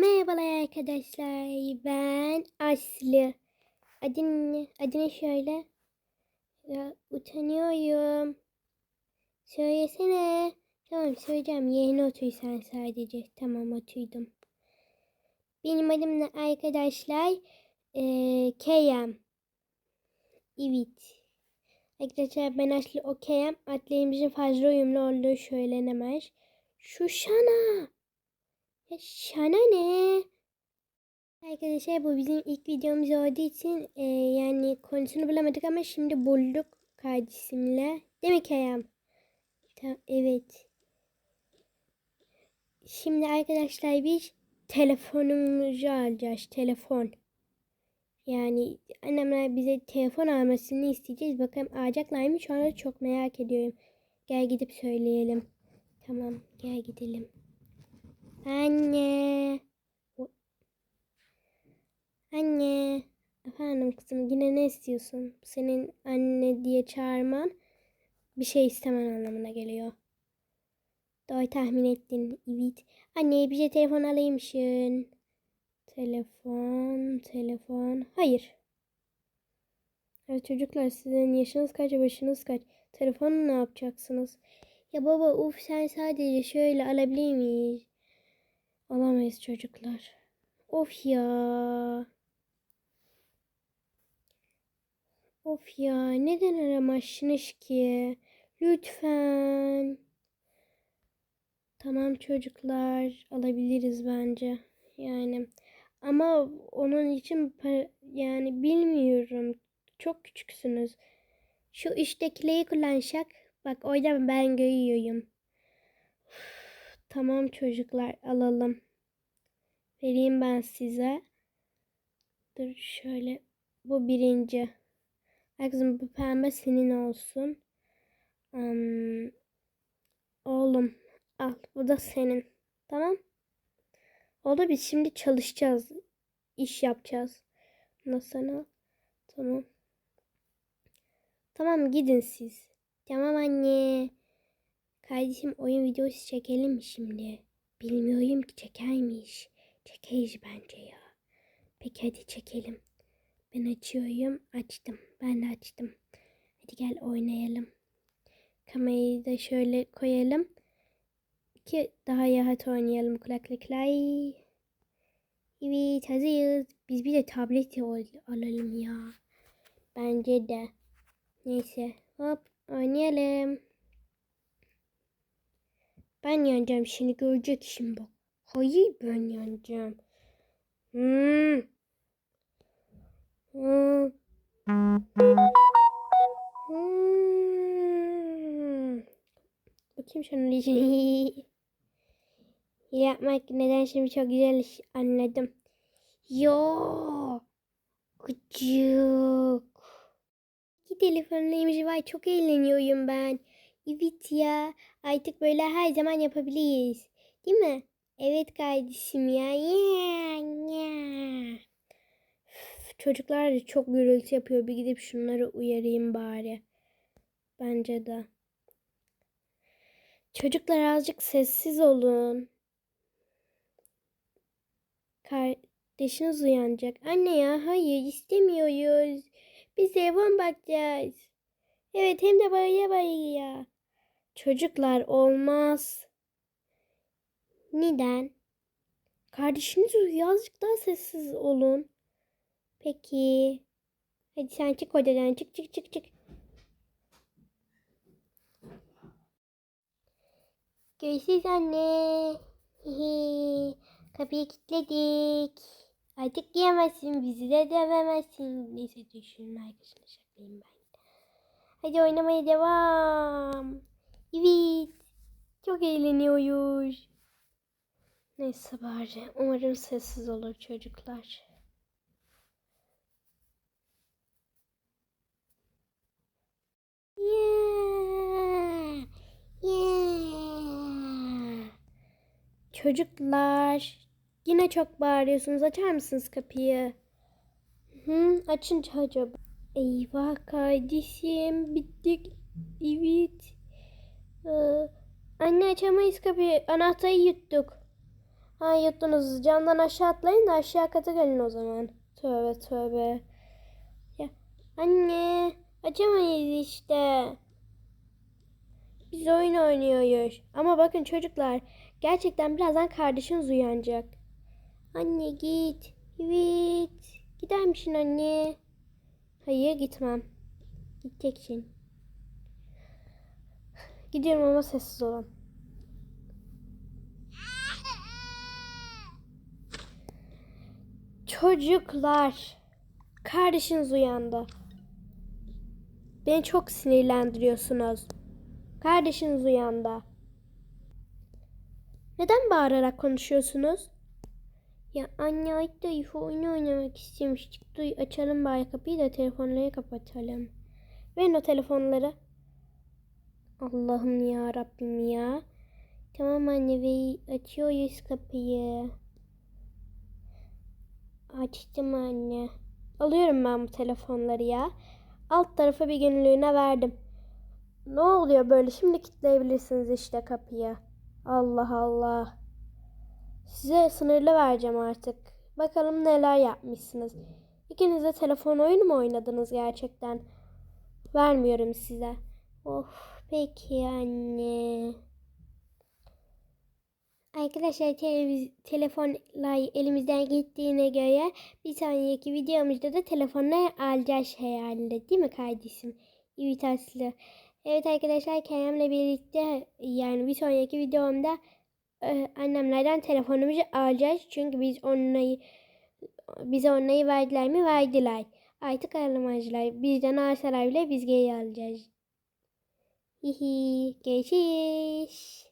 Merhabalar arkadaşlar. Ben Aslı. Adın ne? Adın şöyle. Ya utanıyorum. Söylesene. Tamam söyleyeceğim. Yerine otur sen sadece. Tamam oturdum. Benim adım ne arkadaşlar? Ee, Keyam. Evet. Arkadaşlar ben Aslı o Keyam. Adlarımızın fazla uyumlu olduğu söylenemez. Şu Şana. Arkadaşlar bu bizim ilk videomuz olduğu için e, yani konusunu bulamadık ama şimdi bulduk kardeşimle. Değil mi Kerem? Ta- evet. Şimdi arkadaşlar biz telefonumuzu alacağız. Telefon. Yani annemler bize telefon almasını isteyeceğiz. Bakalım alacaklar mı? Şu anda çok merak ediyorum. Gel gidip söyleyelim. Tamam gel gidelim. Anne. Anne. Efendim kızım yine ne istiyorsun? Senin anne diye çağırman bir şey istemen anlamına geliyor. Doğru tahmin ettin. Evet. Anne bize telefon alaymışsın. Telefon, telefon. Hayır. Evet çocuklar sizin yaşınız kaç, başınız kaç? Telefonu ne yapacaksınız? Ya baba uf sen sadece şöyle alabilir miyiz? Alamayız çocuklar. Of ya. Of ya. Neden aramazsınız ki? Lütfen. Tamam çocuklar. Alabiliriz bence. Yani. Ama onun için yani bilmiyorum. Çok küçüksünüz. Şu üsttekileri kullanacak. Bak orada ben görüyorum. Tamam çocuklar alalım. Vereyim ben size. Dur şöyle. Bu birinci. Kızım bu pembe senin olsun. Hmm, oğlum al bu da senin. Tamam. Oldu biz şimdi çalışacağız. İş yapacağız. Nasıl? Tamam. Tamam gidin siz. Tamam anne. Kardeşim oyun videosu çekelim mi şimdi? Bilmiyorum ki çeker miyiz? Çekeriz bence ya. Peki hadi çekelim. Ben açıyorum. Açtım. Ben de açtım. Hadi gel oynayalım. Kamerayı da şöyle koyalım. Ki daha rahat oynayalım kulaklıklar. Evet hazırız. Biz bir de tablet al- alalım ya. Bence de. Neyse. Hop oynayalım. Ben yeneceğim şimdi görecek şimdi bak. Hayır ben yeneceğim. Hmm. Hmm. Hmm. Bakayım şunun yapmak neden şimdi çok güzel iş anladım. Yo. Gıcık. İki telefonlaymış var çok eğleniyorum ben. Evet ya artık böyle her zaman yapabiliriz. Değil mi? Evet kardeşim ya. Yeah, yeah. Çocuklar da çok gürültü yapıyor. Bir gidip şunları uyarayım bari. Bence de. Çocuklar azıcık sessiz olun. Kardeşiniz uyanacak. Anne ya hayır istemiyoruz. Biz telefon bakacağız. Evet hem de bağıya bağıya. Çocuklar olmaz. Neden? Kardeşiniz uyuyor. Daha sessiz olun. Peki. Hadi sen çık odadan. Çık çık çık çık. Görüşürüz anne. Kapıyı kilitledik. Artık giyemezsin. Bizi de dövemezsin. Neyse düşünün arkadaşlar şakayım ben. Hadi oynamaya devam. Evet. Çok eğleniyoruz. Neyse bari. Umarım sessiz olur çocuklar. Yeah. Yeah. Çocuklar. Yine çok bağırıyorsunuz. Açar mısınız kapıyı? Hı, açınca acaba. Eyvah kardeşim. Bittik. Evet. Ee, anne açamayız kapıyı. Anahtarı yuttuk. Ha yuttunuz. Camdan aşağı atlayın da aşağı kata gelin o zaman. Tövbe tövbe. Ya anne açamayız işte. Biz oyun oynuyoruz. Ama bakın çocuklar gerçekten birazdan kardeşiniz uyanacak. Anne git. Evet. Gider misin anne? Hayır gitmem. Gideceksin. Gidiyorum ama sessiz olun. Çocuklar. Kardeşiniz uyandı. Beni çok sinirlendiriyorsunuz. Kardeşiniz uyandı. Neden bağırarak konuşuyorsunuz? Ya anne ayıp da oyunu oynamak istemiştik. Duy açalım bari kapıyı da telefonları kapatalım. Verin o telefonları. Allah'ım ya Rabbim ya. Tamam anne ve açıyoruz kapıyı. Açtım anne. Alıyorum ben bu telefonları ya. Alt tarafa bir günlüğüne verdim. Ne oluyor böyle? Şimdi kilitleyebilirsiniz işte kapıyı. Allah Allah. Size sınırlı vereceğim artık. Bakalım neler yapmışsınız. İkiniz de telefon oyunu mu oynadınız gerçekten? Vermiyorum size. Of peki anne. Arkadaşlar televiz- telefonlar elimizden gittiğine göre bir sonraki videomuzda da telefonları alacağız herhalde. Değil mi kardeşim? Evet. Evet arkadaşlar Kerem'le birlikte yani bir sonraki videomda annemlerden telefonumuzu alacağız. Çünkü biz onları bize onları verdiler mi? Verdiler. Artık alamazlar. Bizden alsalar bile biz geri alacağız. Hihi. Görüşürüz.